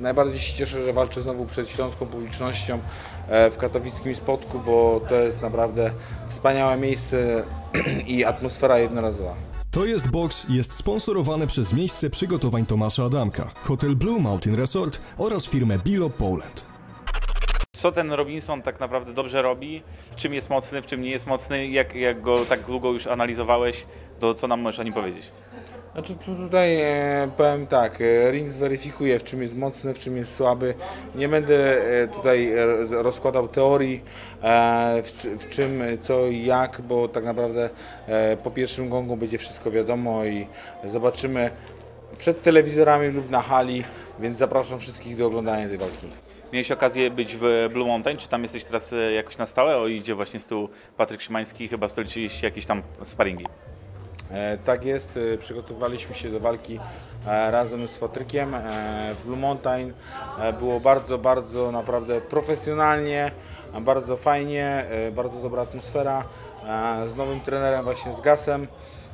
Najbardziej się cieszę, że walczę znowu przed śląską publicznością e, w katowickim spotku, bo to jest naprawdę wspaniałe miejsce i atmosfera jednorazowa. To jest box jest sponsorowany przez miejsce przygotowań Tomasza Adamka, hotel Blue Mountain Resort oraz firmę Bilo Poland. Co ten Robinson tak naprawdę dobrze robi? W czym jest mocny, w czym nie jest mocny? Jak, jak go tak długo już analizowałeś, to co nam możesz o nim powiedzieć? Znaczy tu, tutaj e, powiem tak, e, ring zweryfikuje w czym jest mocny, w czym jest słaby. Nie będę e, tutaj e, rozkładał teorii e, w, w czym, co i jak, bo tak naprawdę e, po pierwszym gongu będzie wszystko wiadomo i zobaczymy przed telewizorami lub na hali, więc zapraszam wszystkich do oglądania tej walki. Miałeś okazję być w Blue Mountain, czy tam jesteś teraz e, jakoś na stałe? O, idzie właśnie z Patryk Szymański, chyba stoczyliście jakieś tam sparingi. E, Tak jest, e, przygotowaliśmy się do walki e, razem z Patrykiem w Blue Mountain. Było bardzo, bardzo naprawdę profesjonalnie, bardzo fajnie, bardzo dobra atmosfera z nowym trenerem właśnie z Gasem.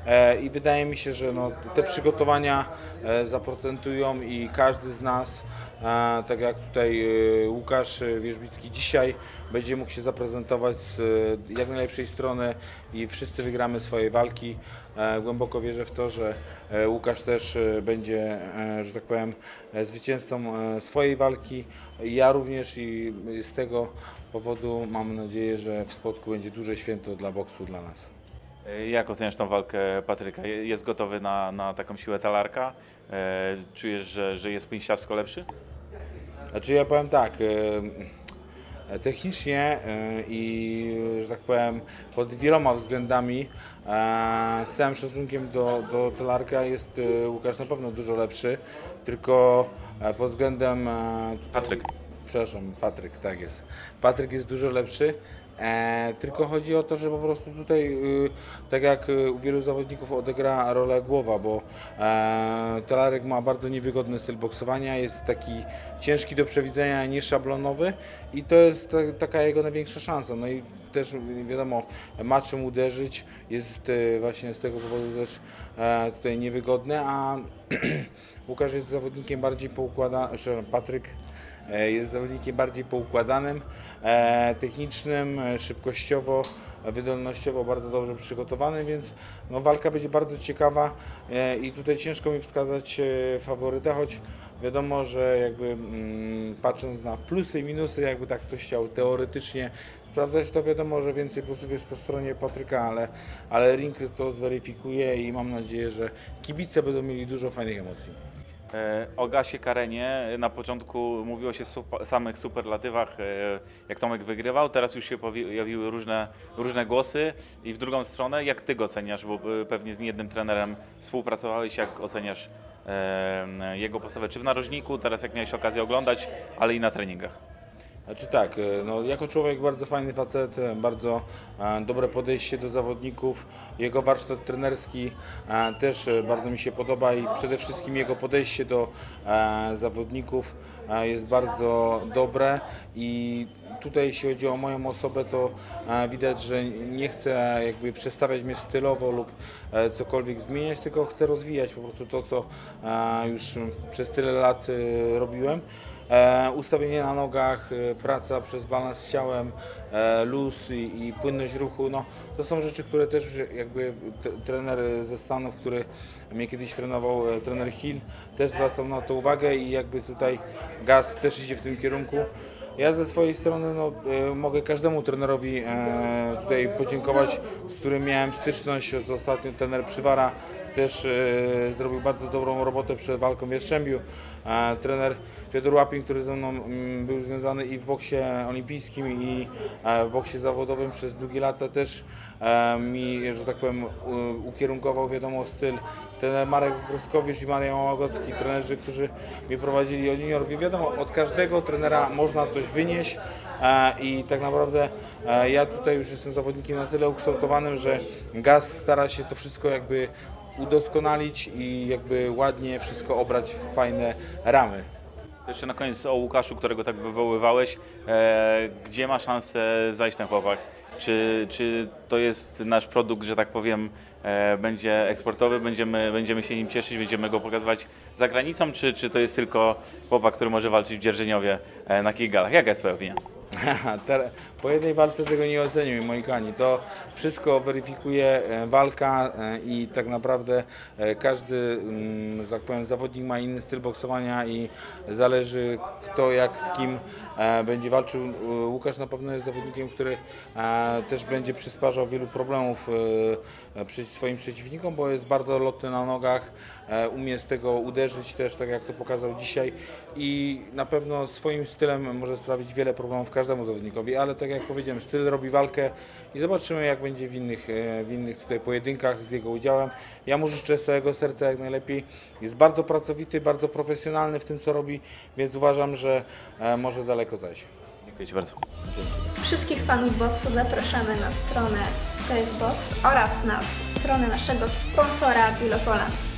E, I wydaje mi się, że no, te przygotowania e, zaprocentują i każdy z nas, e, tak jak tutaj Łukasz Wierzbicki dzisiaj, będzie mógł się zaprezentować z jak najlepszej strony i wszyscy wygramy swoje walki. Głęboko wierzę w to, że Łukasz też będzie, że tak powiem, zwycięzcą swojej walki. Ja również i z tego powodu mam nadzieję, że w spotku będzie duże święto dla boksu dla nas. E, Jak oceniasz tą walkę Patryka? Je- Jest gotowy na, na taką siłę talarka? E, Czujesz, że, że jest pięściarsko lepszy? Znaczy ja powiem tak, e, technicznie i że tak powiem pod wieloma względami z całym szacunkiem do, do Telarka jest Łukasz na pewno dużo lepszy, tylko pod względem Patryk. Przepraszam, Patryk, tak jest. Patryk jest dużo lepszy. E, tylko chodzi o to, że po prostu tutaj, y, tak jak y, u wielu zawodników, odegra rolę głowa, bo e, Telarek ma bardzo niewygodny styl boksowania, jest taki ciężki do przewidzenia, nieszablonowy i to jest ta, taka jego największa szansa. No i też wiadomo, ma czym uderzyć, jest y, właśnie z tego powodu też e, tutaj niewygodny, a Łukasz jest zawodnikiem bardziej poukładanym, Patryk Jest zawodnikiem bardziej poukładanym, e, technicznym, e, szybkościowo, e, wydolnościowo bardzo dobrze przygotowanym, więc no, walka będzie bardzo ciekawa e, i tutaj ciężko mi wskazać e, faworyta, choć wiadomo, że jakby mm, patrząc na plusy i minusy, jakby tak ktoś chciał teoretycznie sprawdzać, to wiadomo, że więcej plusów jest po stronie Patryka, ale, ale ring to zweryfikuje i mam nadzieję, że kibice będą mieli dużo fajnych emocji. E, O Gasie Karenie na początku mówiło się supa, samych superlatywach, e, jak Tomek wygrywał, teraz już się pojawiły różne, różne głosy i w drugą stronę, jak Ty go oceniasz, bo e, pewnie z niejednym trenerem współpracowałeś, jak oceniasz e, jego postawę, czy w narożniku, teraz jak miałeś okazję oglądać, ale i na treningach. Znaczy tak, e, no, jako człowiek bardzo fajny facet, e, bardzo e, dobre podejście do zawodników. Jego warsztat trenerski też bardzo mi się podoba i przede wszystkim jego podejście do zawodników jest bardzo dobre i tutaj jeśli chodzi o moją osobę, to e, widać, że nie chcę jakby przestawiać mnie stylowo lub e, cokolwiek zmieniać, tylko chcę rozwijać po prostu to, co e, już przez tyle lat robiłem. Ustawienie na nogach, praca przez balans z ciałem, luz i, i płynność ruchu, no, to są rzeczy, które też jakby trener ze Stanów, który mnie kiedyś trenował, trener Hill, też zwracał na to uwagę i jakby tutaj gaz też idzie w tym kierunku. Ja ze swojej strony no, e, mogę każdemu trenerowi e, tutaj podziękować, z którym miałem styczność. Ostatnio trener Przywara też e, zrobił bardzo dobrą robotę przed walką w Jastrzębiu. Trener Fiodor Łapin, który ze mną mm, był związany i w boksie olimpijskim i e, w boksie zawodowym przez długie lata też e, mi, że tak powiem, ukierunkował wiadomo styl. Trener Marek Groskowicz i Marian Łagocki, trenerzy, którzy mnie prowadzili od juniorów. I wiadomo, od każdego trenera można coś wynieść. I tak naprawdę ja tutaj już jestem zawodnikiem na tyle ukształtowanym, że Gaz stara się to wszystko jakby udoskonalić i jakby ładnie wszystko obrać w fajne ramy. To jeszcze na koniec o Łukaszu, którego tak wywoływałeś. E, gdzie ma szansę zajść ten chłopak? Czy, czy to jest nasz produkt, że tak powiem, e, będzie eksportowy, będziemy, będziemy się nim cieszyć, będziemy go pokazywać za granicą, czy, czy to jest tylko chłopak, który może walczyć w Dzierżyniowie e, na Kigalach? Jaka jest Twoja opinia? Po jednej walce tego nie ocenił Moikani. To wszystko weryfikuje e, walka e, i tak naprawdę e, każdy, mm, że tak powiem, zawodnik ma inny styl boksowania i zależy kto jak z kim będzie walczył. Łukasz na pewno jest zawodnikiem, który też będzie przysparzał wielu problemów swoim przeciwnikom, bo jest bardzo lotny na nogach, umie z tego uderzyć też, tak jak to pokazał dzisiaj i na pewno swoim stylem może sprawić wiele problemów każdemu zawodnikowi, ale tak jak powiedziałem, styl robi walkę i zobaczymy jak będzie w innych, e, w innych tutaj pojedynkach z jego udziałem. Ja mu życzę z całego serca jak najlepiej. Jest bardzo pracowity, bardzo profesjonalny w tym co robi, więc uważam, że e, może daleko zajść. Dziękuję Ci bardzo. Wszystkich fanów boksu zapraszamy na stronę TSBox oraz na stronę naszego sponsora Bilopoland.